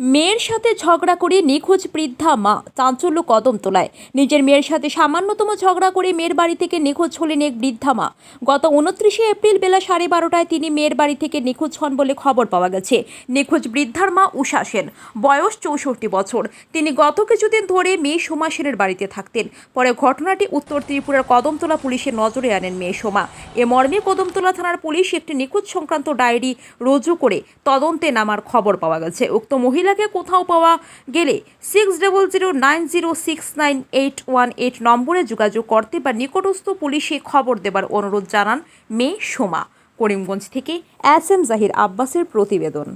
মেয়ের সাথে ঝগড়া করে নিখোঁজ বৃদ্ধা মা। চাঞ্চল্য কদম তোলায়। নিজের মেয়ের সাথে সামান্যতম ঝগড়া করে মেয়ের বাড়ি থেকে নিখোঁজ হলেন এক বৃদ্ধা মা। গত উনত্রিশে এপ্রিল বেলা সাড়ে বারোটায় তিনি মেয়ের বাড়ি থেকে নিখোঁজ হন বলে খবর পাওয়া গেছে। নিখোঁজ বৃদ্ধার মা উষা সেন। বয়স চৌষট্টি বছর। তিনি গত কিছুদিন ধরে মেয়ে সোমা সেনের বাড়িতে থাকতেন। পরে ঘটনাটি উত্তর ত্রিপুরার কদমতলা পুলিশের নজরে আনেন মেয়ে সোমা। এ মর্মে কদমতলা থানার পুলিশ একটি নিখোঁজ সংক্রান্ত ডায়েরি রুজু করে তদন্তে নামার খবর পাওয়া গেছে। উক্ত মহিলাকে কোথাও পাওয়া গেলে six double zero nine zero six nine eight one eight নম্বরে যোগাযোগ করতে বা নিকটস্থ পুলিশে খবর দেবার অনুরোধ জানান মেয়ে সোমা, করিমগঞ্জ থেকে এস এম জাহির আব্বাসের প্রতিবেদন।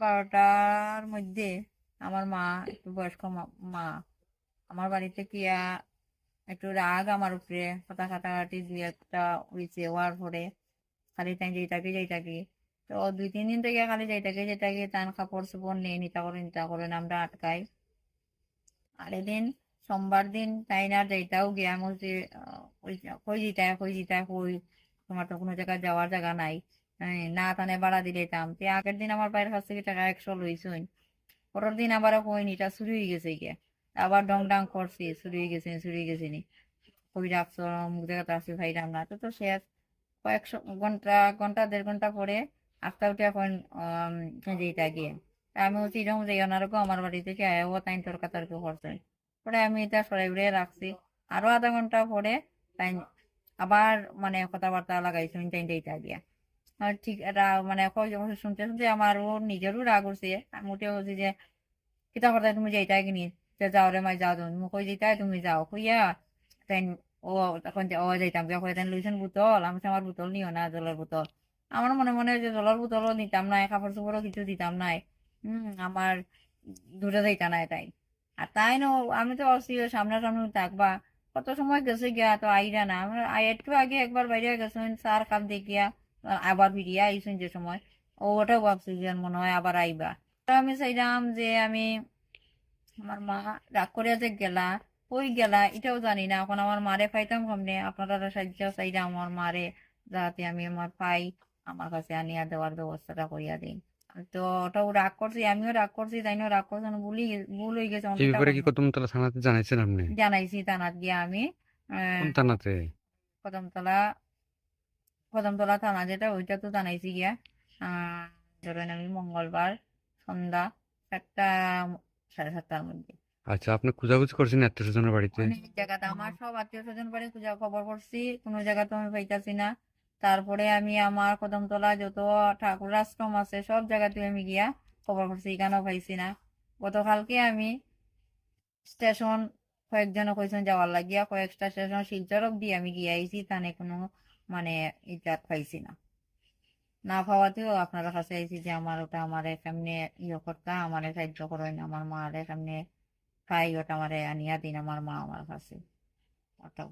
বারোটার মধ্যে আমার মা, একটু বয়স্ক মা- মা, আমার বাড়িতে কিয়া একটু রাগ আমার উপরে, কথা কাটাকাটি দুই একটা হয়েছে হওয়ার পরে খালি তাই যেটাকে যেটাকে তো দুই, তিন দিন থেকে খালি যেটাকে যেটাকে তান কাপড় চোপড় নিয়ে নিতা করে নিতা করে আমরা আটকাই আর এদিন সোমবার দিন তাই না যেটাও গিয়া বলছে কই যেটায় কই যেটায় কই, তোমার তো কোনো জায়গায় যাওয়ার জায়গা নাই। না তানে ভাড়া দিলেতাম তে আগের দিন আমার বাইরের কাছ থেকে টাকা একশো লইছুন পরের দিন আবার কইনি এটা চুরি হয়ে গেছে গিয়া। আবার ডং ডাং করছি, চুরি হয়ে গেছে, চুরি হয়ে গেছে নি। কই রাখছো মুখ দেখাতে আসি ভাইরাম না। তো তো শেষ কয়েকশো, ঘণ্টা ঘণ্টা, দেড় ঘণ্টা পরে উঠে এখন যেটা গিয়ে আমি হচ্ছে এরকম যে ওনারকেও আমার বাড়ি থেকে আয়ও তাই তর্কা তর্ক করছে। পরে আমি এটা সরাই উড়ে রাখছি। আরও আধা ঘণ্টা পরে তাই আবার মানে কথাবার্তা লাগাইছি তাই এইটা গিয়া। ঠিক, এটা মানে শুনতে শুনতে আমার ও নিজেরও রাগ উঠছে। আমি উঠে বলছি যে, কিতা কথা তুমি যাইতা কিনি যে যাও রে মাই, যাও তুমি। কই, যাইতা তুমি যাও। কইয়া তাই ও তখন ও যাইতাম যখন লইছেন বোতল, আমি আমার বোতল নিও না, জলের বোতল। আমার মনে মনে হয় যে জলের বোতলও নিতাম নাই কাপড় চোপড়ও কিছু দিতাম নাই। হম, আমার দূরে যাইতা নাই তাই। আর তাই ন, আমি তো অসি সামনাসামনি থাকবা। কত সময় গেছে গিয়া, তো আইরা না। আমরা একটু আগে একবার বাইরে গেছেন সার কাম দেখিয়া, আবার ফিরিয়া আইসুন যে সময়। ও ওটাও ভাবছি যে মনে হয় আবার আইবা। তো আমি চাইলাম যে আমি আমার মা রাগ করে যে গেলা, কই গেলা এটাও জানি না। এখন আমার মারে পাইতাম কমনে। আপনারা সাহায্য চাইলাম আমার মারে, যাতে আমি আমার পাই। আমার কাছে আনিয়া দেওয়ার ব্যবস্থাটা করিয়া দিন। তো ওটাও রাগ করছি আমিও রাগ করছি তাইও রাগ করছেন ভুলি ভুল হয়ে গেছে এই ব্যাপারে কি। কদমতলা থানাতে জানাইছেন আপনি? জানাইছি থানাত গিয়া আমি কোন থানাতে? কদমতলা কদমতলা থানা যেটা ওইটা তো জানাইছি গিয়া। ধরেন আমি মঙ্গলবার সন্ধ্যা সাতটা সাড়ে সাতটার মধ্যে। আচ্ছা আপনি খোঁজাখুঁজি করছেন আত্মীয় স্বজনের বাড়িতে? অনেক জায়গাতে আমার সব আত্মীয় স্বজন বাড়ি খুঁজা খবর করছি কোনো জায়গা তো আমি পাইতাছি না। তারপরে আমি আমার কদমতলা যত ঠাকুর আশ্রম আছে, সব জায়গাতে আমি গিয়া খবর করছি এখানেও পাইছি না। গতকালকে আমি স্টেশন কয়েকজন কইছেন যাওয়ার লাগিয়া, কয়েকটা স্টেশন শিলচর অব্দি আমি গিয়ে আইছি, তানে কোনো মানে এটা পাইছি না। না পাওয়াতেও আপনার কাছে আইছি যে আমার ওটা আমার কেমনে ইয়ে করতা, আমার সাহায্য করেন, আমার মারে কেমনে খাই ওটা আমারে আনিয়া দিন, আমার মা আমার কাছে। ওটাও